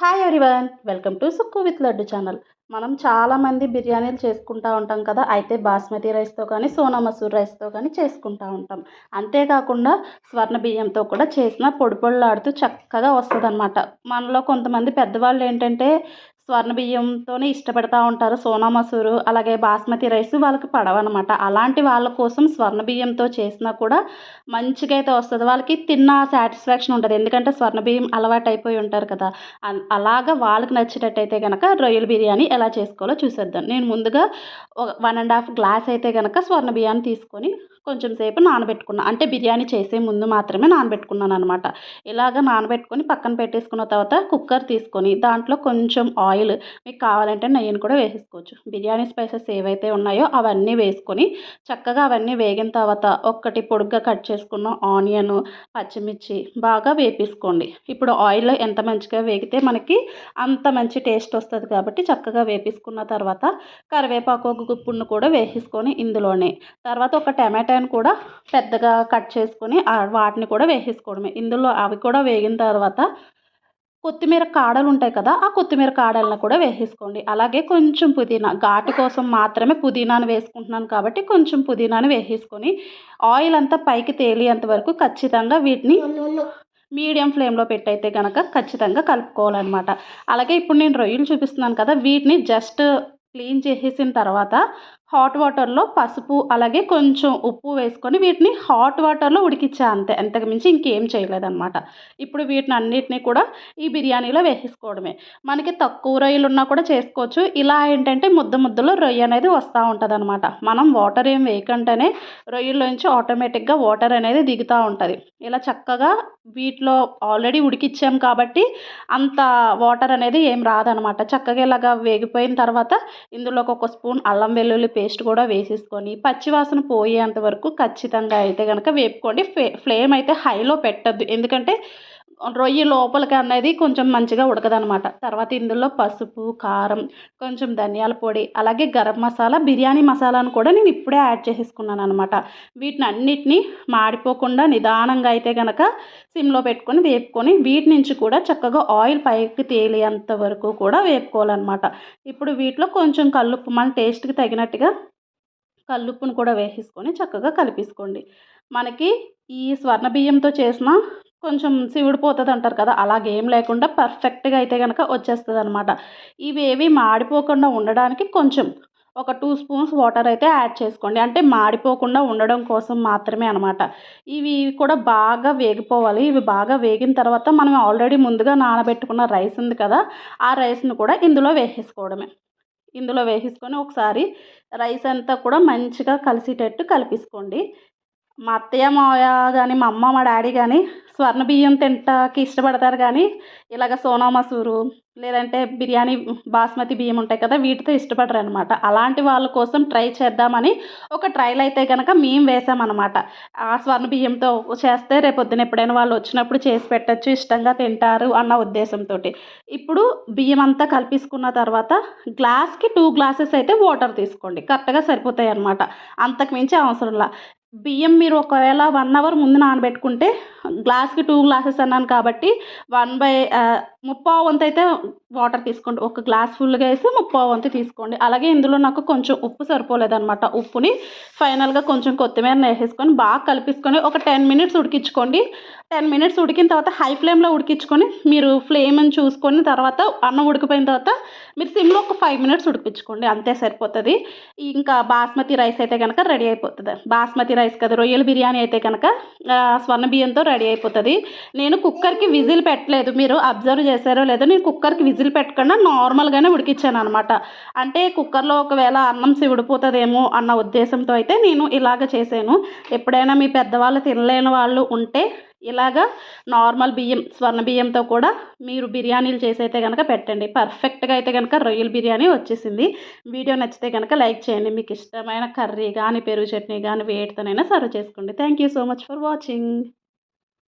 Hi everyone welcome to Sukku with Laddu channel మనం చాలామంది బిర్యానీలు చేసుకుంటూ ఉంటాం కదా అయితే బాస్మతి రైస్తో కానీ సోనా మసూర్ రైస్తో కానీ చేసుకుంటూ ఉంటాం. అంతేకాకుండా స్వర్ణ బియ్యంతో కూడా చేసిన పొడి పొడిలాడుతూ చక్కగా వస్తుంది మనలో కొంతమంది పెద్దవాళ్ళు ఏంటంటే స్వర్ణ బియ్యంతోనే ఇష్టపడతా ఉంటారు సోనా మసూరు అలాగే బాస్మతి రైస్ వాళ్ళకి పడవన్నమాట అలాంటి వాళ్ళ కోసం స్వర్ణ బియ్యంతో చేసినా కూడా మంచిగా అయితే వస్తుంది. వాళ్ళకి తిన్న సాటిస్ఫాక్షన్ ఉంటుంది. ఎందుకంటే స్వర్ణ బియ్యం అలవాటు అయిపోయి ఉంటారు కదా. అలాగా వాళ్ళకి నచ్చేటట్టయితే కనుక రొయ్యల బిర్యానీ ఎలా చేసుకోవాలో చూసేద్దాం. నేను ముందుగా వన్ అండ్ హాఫ్ గ్లాస్ అయితే కనుక స్వర్ణ బియ్యాన్ని తీసుకొని కొంచెం సేపు నానబెట్టుకున్నాను అంటే బిర్యానీ చేసే ముందు మాత్రమే నానబెట్టుకున్నాను అనమాట ఇలాగ నానబెట్టుకొని పక్కన పెట్టేసుకున్న తర్వాత కుక్కర్ తీసుకొని దాంట్లో కొంచెం ఆయిల్ మీకు కావాలంటే నెయ్యిని కూడా వేసేసుకోవచ్చు. బిర్యానీ స్పైసెస్ ఏవైతే ఉన్నాయో అవన్నీ వేసుకొని చక్కగా అవన్నీ వేగిన తర్వాత ఒక్కటి పొడుగ్గా కట్ చేసుకున్న ఆనియన్ పచ్చిమిర్చి బాగా వేపేసుకోండి. ఇప్పుడు ఆయిల్ ఎంత మంచిగా వేగితే మనకి అంత మంచి టేస్ట్ వస్తుంది కాబట్టి చక్కగా వేపేసుకున్న తర్వాత కరివేపాకు గుప్పును కూడా వేసేసుకొని ఇందులోనే. తర్వాత ఒక టమాటా టమాటాను కూడా పెద్దగా కట్ చేసుకొని వాటిని కూడా వేసేసుకోవడమే. ఇందులో అవి కూడా వేగిన తర్వాత కొత్తిమీర కాడలు ఉంటాయి కదా ఆ కొత్తిమీర కాడలను కూడా వేసేసుకోండి. అలాగే కొంచెం పుదీనా ఘాటు కోసం మాత్రమే పుదీనాను వేసుకుంటున్నాను కాబట్టి కొంచెం పుదీనాను వేసేసుకొని ఆయిల్ అంతా పైకి తేలియంత వరకు ఖచ్చితంగా వీటిని మీడియం ఫ్లేమ్లో పెట్టయితే కనుక ఖచ్చితంగా కలుపుకోవాలన్నమాట. అలాగే ఇప్పుడు నేను రొయ్యలు చూపిస్తున్నాను కదా వీటిని జస్ట్ క్లీన్ చేసేసిన తర్వాత హాట్ వాటర్లో పసుపు అలాగే కొంచెం ఉప్పు వేసుకొని వీటిని హాట్ వాటర్లో ఉడికిచ్చా అంతే. అంతకు మించి ఇంకేం చేయలేదన్నమాట. ఇప్పుడు వీటిని అన్నిటినీ కూడా ఈ బిర్యానీలో వేసేసుకోవడమే. మనకి తక్కువ రొయ్యలు ఉన్నా కూడా చేసుకోవచ్చు. ఇలా ఏంటంటే ముద్ద ముద్దలో రొయ్య అనేది వస్తూ ఉంటుంది అనమాట మనం వాటర్ ఏం వేయకుండానే రొయ్యల్లోంచి ఆటోమేటిక్గా వాటర్ అనేది దిగుతూ ఉంటుంది. ఇలా చక్కగా వీటిలో ఆల్రెడీ ఉడికిచ్చాం కాబట్టి అంత వాటర్ అనేది ఏం రాదనమాట చక్కగా ఇలాగా వేగిపోయిన తర్వాత ఇందులోకి ఒక స్పూన్ అల్లం వెల్లుల్లి పేస్ట్ కూడా వేసేసుకొని పచ్చివాసన పోయేంత వరకు ఖచ్చితంగా అయితే కనుక వేపుకోండి. ఫ్లేమ్ అయితే హైలో పెట్టద్దు. ఎందుకంటే రొయ్యి లోపలికి అనేది కొంచెం మంచిగా ఉడకదనమాట తర్వాత ఇందులో పసుపు కారం కొంచెం ధనియాల పొడి అలాగే గరం మసాలా బిర్యానీ మసాలాను కూడా నేను ఇప్పుడే యాడ్ చేసేసుకున్నాను అనమాట వీటిని అన్నిటినీ మాడిపోకుండా నిదానంగా అయితే కనుక సిమ్లో పెట్టుకొని వేపుకొని వీటి నుంచి కూడా చక్కగా ఆయిల్ పైకి తేలేంత వరకు కూడా వేపుకోవాలన్నమాట. ఇప్పుడు వీటిలో కొంచెం కల్లుప్పు మన టేస్ట్కి తగినట్టుగా కల్లుప్పును కూడా వేసేసుకొని చక్కగా కలిపేసుకోండి. మనకి ఈ స్వర్ణ బియ్యంతో చేసిన కొంచెం సివిడిపోతుంది అంటారు కదా అలాగేం లేకుండా పర్ఫెక్ట్గా అయితే కనుక వచ్చేస్తుంది అనమాట ఇవేవి మాడిపోకుండా ఉండడానికి కొంచెం ఒక టూ స్పూన్స్ వాటర్ అయితే యాడ్ చేసుకోండి. అంటే మాడిపోకుండా ఉండడం కోసం మాత్రమే అనమాట ఇవి కూడా బాగా వేగిపోవాలి. ఇవి బాగా వేగిన తర్వాత మనం ఆల్రెడీ ముందుగా నానబెట్టుకున్న రైస్ ఉంది కదా ఆ రైస్ని కూడా ఇందులో వేసేసుకోవడమే. ఇందులో వేసేసుకొని ఒకసారి రైస్ అంతా కూడా మంచిగా కలిసేటట్టు కలిపేసుకోండి. మా అత్తయ్య మావయ్య కానీ మా అమ్మ మా డాడీ కానీ స్వర్ణ బియ్యం తింటాకి ఇష్టపడతారు కానీ ఇలాగ సోనా మసూరు లేదంటే బిర్యానీ బాస్మతి బియ్యం ఉంటాయి కదా వీటితో ఇష్టపడరు అనమాట అలాంటి వాళ్ళ కోసం ట్రై చేద్దామని ఒక ట్రైల్ అయితే కనుక మేము వేసామన్నమాట. ఆ స్వర్ణ బియ్యంతో చేస్తే రేపొద్దున ఎప్పుడైనా వాళ్ళు వచ్చినప్పుడు చేసి పెట్టచ్చు ఇష్టంగా తింటారు అన్న ఉద్దేశంతో ఇప్పుడు బియ్యం అంతా కలిపేసుకున్న తర్వాత గ్లాస్కి టూ గ్లాసెస్ అయితే వాటర్ తీసుకోండి. కరెక్ట్గా సరిపోతాయి అనమాట అంతకు మించి అవసరంలా. బియ్యం మీరు ఒకవేళ వన్ అవర్ ముందు నానబెట్టుకుంటే గ్లాస్కి టూ గ్లాసెస్ అన్నాను కాబట్టి వన్ బై ముప్పావు వంతు అయితే వాటర్ తీసుకోండి. ఒక గ్లాస్ ఫుల్గా వేసి ముప్పావు వంతు తీసుకోండి. అలాగే ఇందులో నాకు కొంచెం ఉప్పు సరిపోలేదనమాట ఉప్పుని ఫైనల్గా కొంచెం కొత్తిమీర వేసేసుకొని బాగా కలిపేసుకొని ఒక టెన్ మినిట్స్ ఉడికించుకోండి. టెన్ మినిట్స్ ఉడికిన తర్వాత హై ఫ్లేమ్లో ఉడికించుకొని మీరు ఫ్లేమ్ని చూసుకొని తర్వాత అన్నం ఉడికిపోయిన తర్వాత మీరు సిమ్లో ఒక ఫైవ్ మినిట్స్ ఉడికించుకోండి. అంతే సరిపోతుంది. ఇంకా బాస్మతి రైస్ అయితే కనుక రెడీ అయిపోతుంది. బాస్మతి రైస్ కదా రొయ్యల బిర్యానీ అయితే కనుక స్వర్ణ బియ్యంతో రెడీ అయిపోతుంది. నేను కుక్కర్కి విజిల్ పెట్టలేదు. మీరు అబ్జర్వ్ చేశారో లేదో నేను కుక్కర్కి విజిల్ పెట్టకుండా నార్మల్గానే ఉడికించాను అనమాట అంటే కుక్కర్లో ఒకవేళ అన్నం సివిడిపోతుందేమో అన్న ఉద్దేశంతో అయితే నేను ఇలాగ చేశాను. ఎప్పుడైనా మీ పెద్దవాళ్ళు తినలేని వాళ్ళు ఉంటే ఇలాగా నార్మల్ బియ్యం స్వర్ణ బియ్యంతో కూడా మీరు బిర్యానీలు చేసి అయితే కనుక పెట్టండి. పర్ఫెక్ట్గా అయితే కనుక రొయ్యల బిర్యానీ వచ్చేసింది. వీడియో నచ్చితే కనుక లైక్ చేయండి. మీకు ఇష్టమైన కర్రీ కానీ పెరుగు చట్నీ కానీ వేటితోనైనా సర్వ్ చేసుకోండి. Thank you so much for watching.